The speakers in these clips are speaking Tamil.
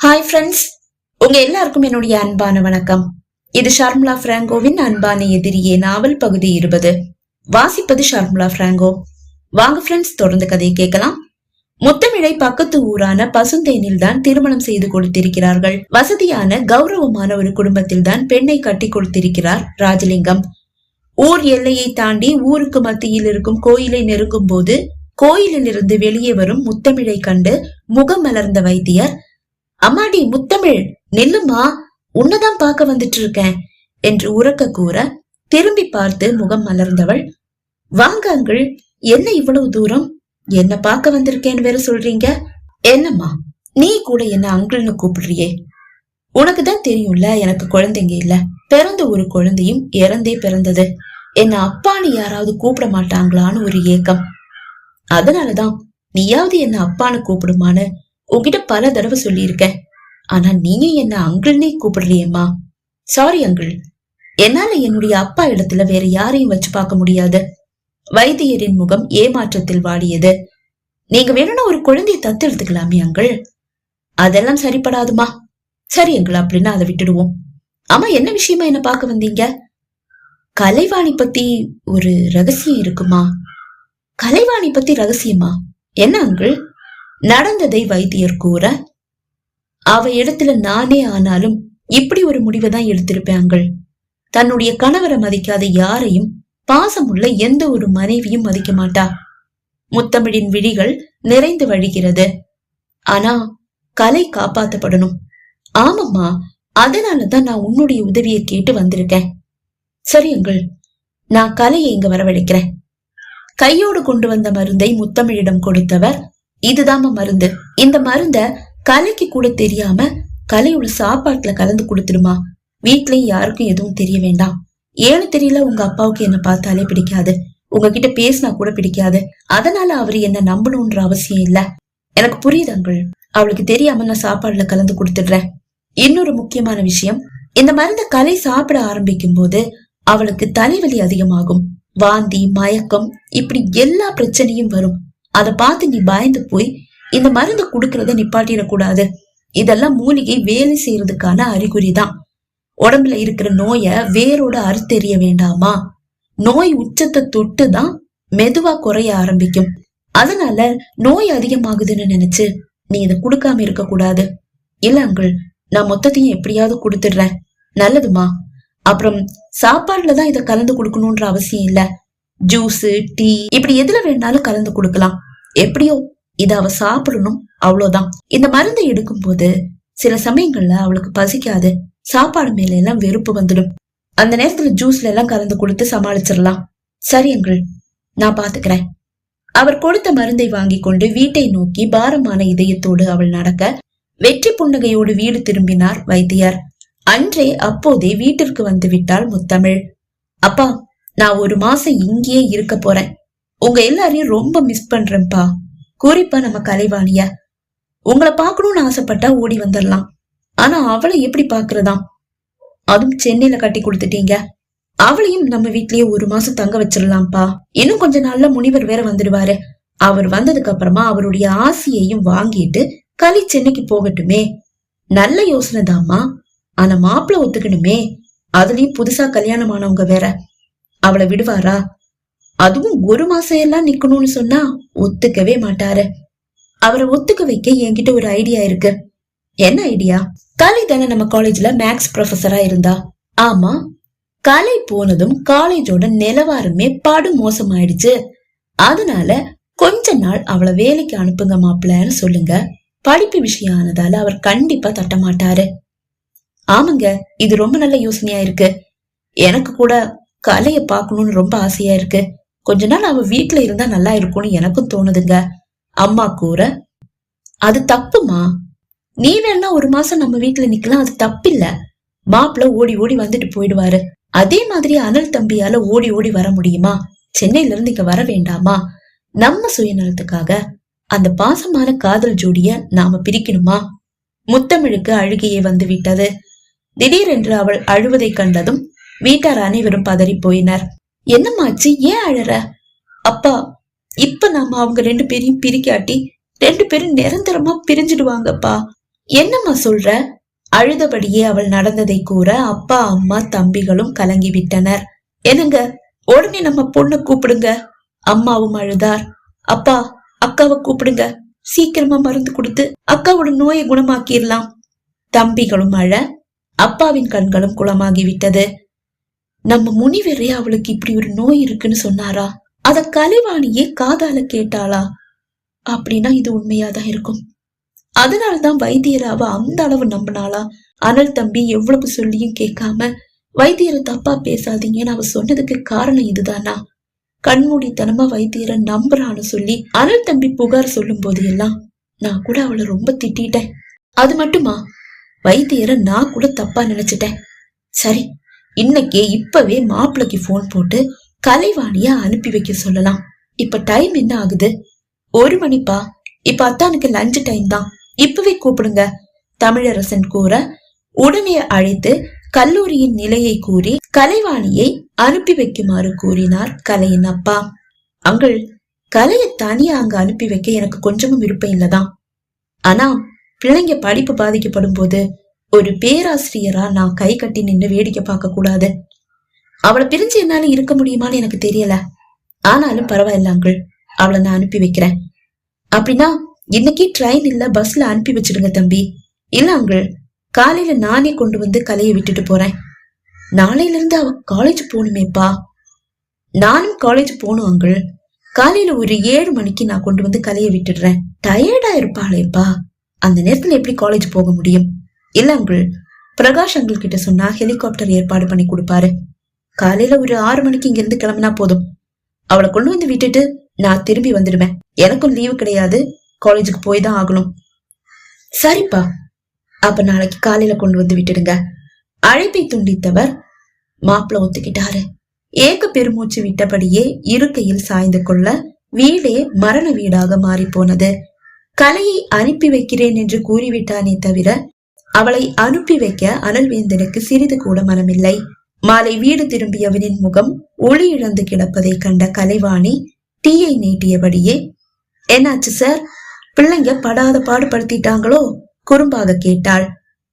ஹாய் ஃப்ரெண்ட்ஸ் உங்க எல்லாருக்கும் என்னுடைய அன்பான வணக்கம். இது ஷர்முலா பிராங்கோவின் அன்பான எதிரியே நாவல் பகுதி இருபது. வாசிப்பது ஷர்முலா பிராங்கோ. வாங்க ஃப்ரெண்ட்ஸ் தொடர்ந்து கதையை கேட்கலாம். முத்தமிழை பக்கத்து ஊரான பசுந்தேனில் தான் திருமணம் செய்து கொடுத்திருக்கிறார்கள். வசதியான கௌரவமான ஒரு குடும்பத்தில் தான் பெண்ணை கட்டி கொடுத்திருக்கிறார் ராஜலிங்கம். ஊர் எல்லையை தாண்டி ஊருக்கு மத்தியில் இருக்கும் கோயிலை நெருங்கும் போது கோயிலில் இருந்து வெளியே வரும் முத்தமிழை கண்டு முகம் மலர்ந்த வைத்தியர் அம்மாடி முத்தமிழ் நில்லுமா? உன்னதான் பார்க்க வந்துட்டு இருக்கேன் என்று உறக்க கூற திரும்பி பார்த்து முகம் மலர்ந்தவள். வாங்க அங்கிள் என்ன இவ்வளவு தூரம்? என்ன பார்க்க வந்திருக்கேன்னு வேற சொல்றீங்க? என்னம்மா நீ கூட என்ன அங்கிள்னு கூப்பிடுறியே? உனக்கு தான் தெரியும்ல எனக்கு குழந்தைங்க இல்ல. பிறந்த ஒரு குழந்தையும் இறந்தே பிறந்தது. என்ன அப்பான்னு யாராவது கூப்பிட மாட்டாங்களான்னு ஒரு ஏக்கம். அதனாலதான் நீயாவது என்ன அப்பான்னு கூப்பிடுமான்னு உன்கிட்ட பல தடவை சொல்லியிருக்கேன். ஆனா நீயும் என்ன அங்கிள்னே கூப்பிடுறியேம்மா சாரி அங்கிள் என்னால என்னுடைய அப்பா இடத்துல வேற யாரையும் வச்சு பார்க்க முடியாது. வைத்தியரின் முகம் ஏமாற்றத்தில் வாடியது. நீங்க வேணும்னா ஒரு குழந்தையை தத்து எடுத்துக்கலாமே அங்கிள் அதெல்லாம் சரிப்படாதுமா. சரி எங்கள் அப்படின்னா அதை விட்டுடுவோம். ஆமா என்ன விஷயமா என்ன பார்க்க வந்தீங்க? கலைவாணி பத்தி ஒரு ரகசியம் இருக்குமா? கலைவாணி பத்தி ரகசியமா? என்ன அங்கிள் நடந்ததை வைத்தியர் கூற அவ இடத்துல நானே ஆனாலும் இப்படி ஒரு முடிவை தான் எடுத்திருப்பேன் தன்னுடைய கணவரை மதிக்காத யாரையும் பாசமுள்ள எந்த ஒரு மனைவியும் மதிக்க மாட்டா. முத்தமிழின் விழிகள் நிறைந்து வழிகிறது. ஆனா கலை காப்பாத்தப்படணும். ஆமாம்மா அதனாலதான் நான் உன்னுடைய உதவியை கேட்டு வந்திருக்கேன். சரி அங்கிள் நான் கலையை இங்க வரவழைக்கிறேன். கையோடு கொண்டு வந்த மருந்தை முத்தமிழிடம் கொடுத்தவர் இதுதாம்மா மருந்து. இந்த மருந்த கலைக்கு கூட தெரியாம கலையோட சாப்பாட்டுல கலந்து கொடுத்துடுமா? வீட்லயும் யாருக்கும் எதுவும் தெரிய வேண்டாம். ஏன்னு தெரியல உங்க அப்பாவுக்கு என்ன பார்த்தாலே பிடிக்காது. உங்ககிட்ட பேசினா கூட பிடிக்காது. அதனால அவர் என்ன நம்பணும்ன்ற அவசியம் இல்ல. எனக்கு புரியுது அங்கிள். அவளுக்கு தெரியாம நான் சாப்பாடுல கலந்து கொடுத்துடுறேன். இன்னொரு முக்கியமான விஷயம் இந்த மருந்த கலை சாப்பிட ஆரம்பிக்கும் போது அவளுக்கு தலைவலி அதிகமாகும். வாந்தி மயக்கம் இப்படி எல்லா பிரச்சனையும் வரும். அதை பார்த்து நீ பயந்து போய் இந்த மருந்து குடுக்கறத நிப்பாட்டிடக்கூடாது. இதெல்லாம் மூலிகை வேலை செய்யறதுக்கான அறிகுறி தான் உடம்புல இருக்கிற நோய வேரோட அறுத்தெறிய வேண்டாமா? நோய் உச்சத்தை தொட்டு தான் மெதுவா குறைய ஆரம்பிக்கும். அதனால நோய் அதிகமாகுதுன்னு நினைச்சு நீ இதை கொடுக்காம இருக்க கூடாது இல்ல அங்கிள் நான் மொத்தத்தையும் எப்படியாவது கொடுத்துடுறேன். நல்லதுமா? அப்புறம் சாப்பாடுல தான் இதை கலந்து கொடுக்கணும்ன்ற அவசியம் இல்ல. ஜூஸ் டீ இப்படி எதுல வேணாலும் கலந்து கொடுக்கலாம். எப்படியோ இத அவ சாப்பிடணும் அவ்வளவுதான் இந்த மருந்தை எடுக்கும் போது சில சமயங்கள்ல அவளுக்கு பசிக்காது. சாப்பாடு மேல எல்லாம் வெறுப்பு வந்துடும். அந்த நேரத்துல ஜூஸ்ல எல்லாம் கலந்து கொடுத்து சமாளிச்சிடலாம். சரி அங்கிள் நான் பாத்துக்கிறேன். அவர் கொடுத்த மருந்தை வாங்கி கொண்டு வீட்டை நோக்கி பாரமான இதயத்தோடு அவள் நடக்க வெற்றி புன்னகையோடு வீடு திரும்பினார் வைத்தியர். அன்றே அப்போதே வீட்டிற்கு வந்து விட்டாள் முத்தமிழ். அப்பா நான் ஒரு மாசம் இங்கேயே இருக்க போறேன். உங்க எல்லாரையும் ரொம்ப மிஸ் பண்றேன்ப்பா. குறிப்பா நம்ம கலைவாணிய. உங்களை பார்க்கணும்னு ஆசைப்பட்டா ஓடி வந்துடலாம் ஆனா அவளை எப்படி பாக்குறதாம் அதுவும் சென்னையில கட்டி கொடுத்துட்டீங்க. அவளையும் நம்ம வீட்லயே ஒரு மாசம் தங்க வச்சிடலாம்ப்பா இன்னும் கொஞ்ச நாள்ல முனிவர் வேற வந்துடுவாரு அவர் வந்ததுக்கு அப்புறமா அவருடைய ஆசையையும் வாங்கிட்டு கலி சென்னைக்கு போகட்டுமே. நல்ல யோசனை தாம்மா ஆனா மாப்பிள்ள ஒத்துக்கணுமே. அதுலயும் புதுசா கல்யாணம் ஆனவங்க வேற. அவளை விடுவாரா? அதுவும் ஒரு மாசம் எல்லாம் நிக்கணும்னு சொன்னா ஒத்துக்கவே மாட்டாரு. அவரை ஒத்துக்க வைக்க என்கிட்ட ஒரு ஐடியா இருக்கு. என்ன ஐடியா கலை தானே நம்ம காலேஜ்ல மேக்ஸ் ப்ரொஃபஸரா இருந்தா. ஆமா கலை போனதும் காலேஜோட நிலவாரமே படு மோசமாயிடுச்சு. அதனால கொஞ்ச நாள் அவளை வேலைக்கு அனுப்புங்க மாப்பிள்ளன்னு சொல்லுங்க. படிப்பு விஷயம் ஆனதால அவர் கண்டிப்பா தட்ட மாட்டாரு. ஆமாங்க இது ரொம்ப நல்ல யோசனையா இருக்கு. எனக்கு கூட கலைய பார்க்கணும்னு ரொம்ப ஆசையா இருக்கு. கொஞ்ச நாள் அவ வீட்டுல இருந்தா நல்லா இருக்கும்னு எனக்கும் தோணுதுங்க. அம்மா கூற அது தப்புமா? நீ வேணா ஒரு மாசம் நம்ம வீட்டுல நிக்கலாம் அது தப்பில்ல. மாப்பிள்ள ஓடி ஓடி வந்துட்டு போயிடுவாரு. அதே மாதிரி அனல் தம்பியால ஓடி ஓடி வர முடியுமா? சென்னையில இருந்து இங்க வர வேண்டாமா? நம்ம சுயநலத்துக்காக அந்த பாசமான காதல் ஜோடிய நாம பிரிக்கணுமா? முத்தமிழுக்கு அழுகையே வந்து விட்டது. திடீரென்று அவள் அழுவதை கண்டதும் வீட்டார் அனைவரும் பதறி போயினர் என்னமாச்சு ஏன் அழற? அப்பா இப்ப நாம அவங்க ரெண்டு பேரையும் பிரிக்காட்டி ரெண்டு பேரும் நிரந்தரமா பிரிஞ்சிடுவாங்கப்பா. என்னம்மா சொல்ற? அழுதபடியே அவள் நடந்ததை கூற அப்பா அம்மா தம்பிகளும் கலங்கி விட்டனர் என்னங்க உடனே நம்ம பொண்ணை கூப்பிடுங்க. அம்மாவும் அழுதார். அப்பா அக்காவை கூப்பிடுங்க. சீக்கிரமா மருந்து கொடுத்து அக்காவோட நோயை குணமாக்கிடலாம். தம்பிகளும் அழ அப்பாவின் கண்களும் குளமாகிவிட்டது. நம்ம முனிவரே அவளுக்கு இப்படி ஒரு நோய் இருக்குன்னு சொன்னாரா? அத கலைவாணியே காதால கேட்டாளா? அப்படின்னா இது உண்மையாதான் இருக்கும். அதனாலதான் வைத்தியராவ அந்த அளவு நம்பினாளா? அனல் தம்பி எவ்வளவு சொல்லியும் கேட்காம வைத்தியரை தப்பா பேசாதீங்கன்னு அவ சொன்னதுக்கு காரணம் இதுதானா? கண்மூடித்தனமா வைத்தியரை நம்புறான்னு சொல்லி அனல் தம்பி புகார் சொல்லும் போது எல்லாம் நான் கூட அவளை ரொம்ப திட்டிட்டேன். அது மட்டுமா? வைத்தியரை நான் கூட தப்பா நினைச்சிட்டேன். சரி இன்னைக்கே இப்பவே மாப்பிள்ளைக்கு போன் போட்டு கலைவாணிய அனுப்பி வைக்க சொல்லலாம். இப்ப டைம் என்ன ஆகுது? ஒரு மணிப்பா? இப்ப அத்தானுக்கு லஞ்ச் டைம் தான். இப்பவே கூப்பிடுங்க. தமிழரசன் கூற உடனே அழைத்து கல்லூரியின் நிலையை கூறி கலைவாணியை அனுப்பி வைக்குமாறு கூறினார் கலையின் அப்பா. அங்கள் கலையை தனியா அங்க அனுப்பி வைக்க எனக்கு கொஞ்சமும் விருப்பம் இல்லதான். ஆனா பிள்ளைங்க படிப்பு பாதிக்கப்படும் போது ஒரு பேராசிரியரா நான் கை கட்டி நின்று வேடிக்கை பார்க்க கூடாது. அவளை பிரிஞ்சு என்னால இருக்க முடியுமான்னு எனக்கு தெரியல. ஆனாலும் பரவாயில்ல அங்கிள் அவளை நான் அனுப்பி வைக்கிறேன். அப்படின்னா இன்னைக்கு ட்ரெயின் இல்ல பஸ்ல அனுப்பி வச்சிடுங்க தம்பி. இல்ல அங்கிள் காலையில நானே கொண்டு வந்து கலையை விட்டுட்டு போறேன். நாளையில இருந்து அவ காலேஜ் போகணுமேப்பா? நானும் காலேஜ் போகணும் அங்கிள் காலையில ஒரு ஏழு மணிக்கு நான் கொண்டு வந்து கலையை விட்டுடுறேன். டயர்டா இருப்பாளேப்பா. அந்த நேரத்துல எப்படி காலேஜ் போக முடியும்? இல்ல அங்கிள் பிரகாஷ் அங்கிள் கிட்ட சொன்னா ஹெலிகாப்டர் ஏற்பாடு பண்ணி கொடுப்பாரு. காலையில ஒரு ஆறு மணிக்கு இங்க இருந்து கிளம்பினா போதும். அவளை கொண்டு வந்து விட்டுட்டு நான் திரும்பி வந்துடுவேன். எனக்கும் லீவு கிடையாது. காலேஜுக்கு போய் தான் ஆகணும். சரிப்பா. அப்ப நாளைக்கு காலையில கொண்டு வந்து விட்டுடுங்க. அழைப்பை துண்டித்தவர் மாப்பிள்ள ஒத்துக்கிட்டாரு. ஏக பெருமூச்சு விட்டபடியே இருக்கையில் சாய்ந்து கொள்ள வீடே மரண வீடாக மாறி போனது கலையை அனுப்பி வைக்கிறேன் என்று கூறிவிட்டானே தவிர அவளை அனுப்பி வைக்க அனல்வேந்தனுக்கு சிறிது கூட மனமில்லை. மாலை வீடு திரும்பியவனின் முகம் ஒளி இழந்து கிடப்பதை கண்ட கலைவாணி டீயை நீட்டியபடியே என்னாச்சு சார்? பிள்ளைங்க படாத பாடுபடுத்திட்டாங்களோ? குறும்பாக கேட்டாள்.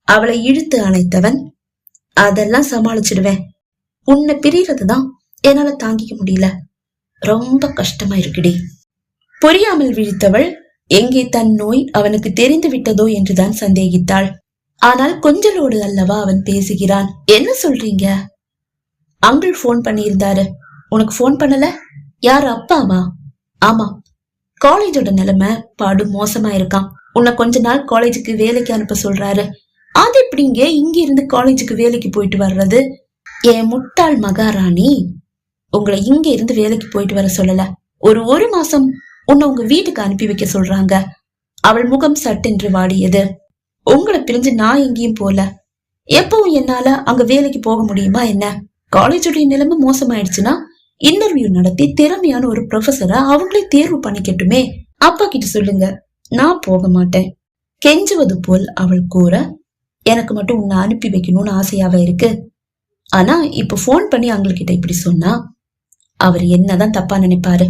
அவளை இழுத்து அணைத்தவன் அதெல்லாம் சமாளிச்சிடுவேன். உன்னை பிரிகிறதுதான் என்னால தாங்கிக்க முடியல. ரொம்ப கஷ்டமா இருக்குடி புரியாமல் விழித்தவள் எங்கே தன் நோய் அவனுக்கு தெரிந்து விட்டதோ என்றுதான் சந்தேகித்தாள். ஆனால் கொஞ்சலோடு அல்லவா அவன் பேசுகிறான்? என்ன சொல்றீங்க? அங்கிள் போன் பண்ணியிருந்தாரு. உனக்கு போன் பண்ணல? யார் அப்பாவா? ஆமா காலேஜோட நிலைமை பாடு மோசமா இருக்கான் உன்னை கொஞ்ச நாள் காலேஜுக்கு வேலைக்கு அனுப்ப சொல்றாரு. அது எப்படிங்க இங்க இருந்து காலேஜுக்கு வேலைக்கு போயிட்டு வர்றது? என் முட்டாள் மகாராணி உங்களை இங்க இருந்து வேலைக்கு போயிட்டு வர சொல்லல. ஒரு ஒரு மாசம் உன்னை உங்க வீட்டுக்கு அனுப்பி வைக்க சொல்றாங்க. அவள் முகம் சட்டென்று வாடியது. உங்களை பிரிஞ்சு நான் எங்கேயும் போல எப்பவும் என்னால அங்க வேலைக்கு போக முடியுமா என்ன? காலேஜுடைய நிலைமை மோசமாயிடுச்சுன்னா இன்டர்வியூ நடத்தி திறமையான ஒரு ப்ரொஃபஸரை அவங்களே தேர்வு பண்ணிக்கட்டுமே. அப்பா கிட்ட சொல்லுங்க. நான் போக மாட்டேன். கெஞ்சுவது போல் அவள் கூற எனக்கு மட்டும் உன்னை அனுப்பி வைக்கணும்னு ஆசையாவே இருக்கு. ஆனா இப்ப ஃபோன் பண்ணி அவங்கக்கிட்ட இப்படி சொன்னா அவர் என்னதான் தப்பா நினைப்பாரு.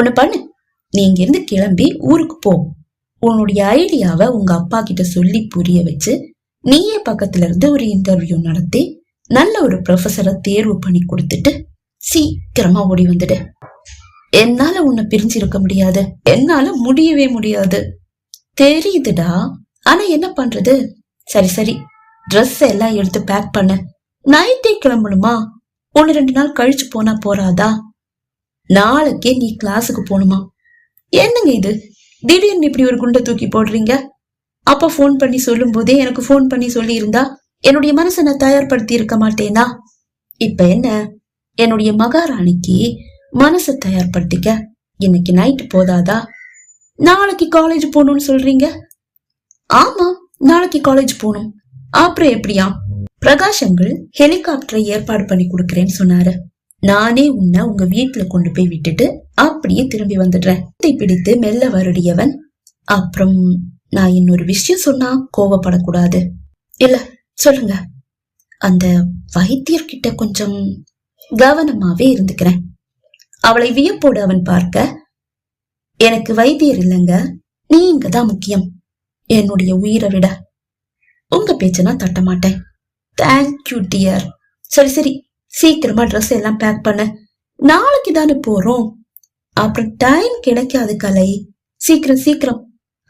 ஒண்ணு பண்ணு. நீ இங்கிருந்து கிளம்பி ஊருக்கு போ. உன்னுடைய ஐடியாவை உங்க அப்பா கிட்ட சொல்லி புரிய வச்சு நீயே பக்கத்துல இருந்து ஒரு இன்டர்வியூ நடத்தி நல்ல ஒரு ப்ரொஃபஸரை தேர்வு பண்ணி கொடுத்துட்டு சீக்கிரமா ஓடி வந்துடு. என்னால உன்னை பிரிஞ்சு இருக்க முடியாது. என்னால முடியவே முடியாது. தெரியுதுடா. ஆனா என்ன பண்றது? சரி சரி. ட்ரெஸ் எல்லாம் எடுத்து பேக் பண்ண. நைட்டே கிளம்பணுமா? ஒன்னு ரெண்டு நாள் கழிச்சு போனா போறாதா? நாளைக்கே நீ கிளாஸுக்கு போகணுமா? என்னங்க இது? திடீர்னு இப்படி ஒரு குண்டை தூக்கி போடுறீங்க? அப்பா ஃபோன் பண்ணி சொல்லும் போதே எனக்கு ஃபோன் பண்ணி சொல்லி இருந்தா என்னுடைய மனசை நான் தயார்படுத்தி இருக்க மாட்டேனா? இப்ப என்ன? என்னுடைய மகாராணிக்கு மனசை தயார்படுத்திக்க இன்னைக்கு நைட்டு போதாதா? நாளைக்கு காலேஜ் போகணும்னு சொல்றீங்க? ஆமா நாளைக்கு காலேஜ் போகணும். அப்புறம் எப்படியா பிரகாஷங்கள் ஹெலிகாப்டரை ஏற்பாடு பண்ணி கொடுக்கறேன்னு சொன்னாரு. நானே உன்னை உங்க வீட்டுல கொண்டு போய் விட்டுட்டு அப்படியே திரும்பி வந்துடுறேன். பிடித்து மெல்ல வருடியவன் அப்புறம் நான் இன்னொரு விஷயம் சொன்னா கோவப்படக்கூடாது. இல்ல சொல்லுங்க. அந்த வைத்தியர்கிட்ட கொஞ்சம் கவனமாவே இருந்துக்கிறேன். அவளை வியப்போடு அவன் பார்க்க எனக்கு வைத்தியர் இல்லைங்க நீங்க தான் முக்கியம். என்னுடைய உயிரை விட. உங்க பேச்சை நான் தட்ட மாட்டேன் தேங்க்யூ டியர் சரி சரி. சீக்கிரமா ட்ரெஸ் எல்லாம் பேக் பண்ண. நாளைக்கு தானே போறோம். அப்புறம் டைம் கிடைக்காது கலை. சீக்கிரம் சீக்கிரம்.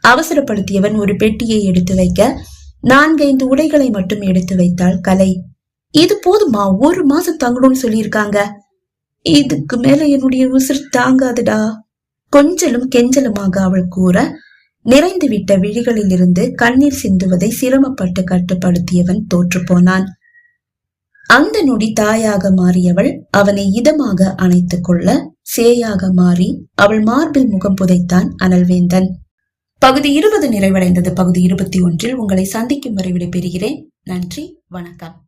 அவசரப்படுத்தியவன் ஒரு பெட்டியை எடுத்து வைக்க நான்கைந்து உடைகளை மட்டும் எடுத்து வைத்தாள் கலை. இது போதுமா? ஒரு மாசம் தங்கணும்னு சொல்லியிருக்காங்க. இதுக்கு மேல என்னுடைய உசிர் தாங்காதுடா. கொஞ்சலும் கெஞ்சலுமாக அவள் கூற நிறைந்து விட்ட விழிகளில் இருந்து கண்ணீர் சிந்துவதை சிரமப்பட்டு கட்டுப்படுத்தியவன் தோற்று போனான் அந்த நொடி தாயாக மாறியவள் அவனை இதமாக அணைத்துக் கொள்ள சேயாக மாறி அவள் மார்பில் முகம் புதைத்தான் அனல்வேந்தன். பகுதி இருபது நிறைவடைந்தது. பகுதி இருபத்தி ஒன்றில் உங்களை சந்திக்கும் வரை விடைபெறுகிறேன். நன்றி. வணக்கம்.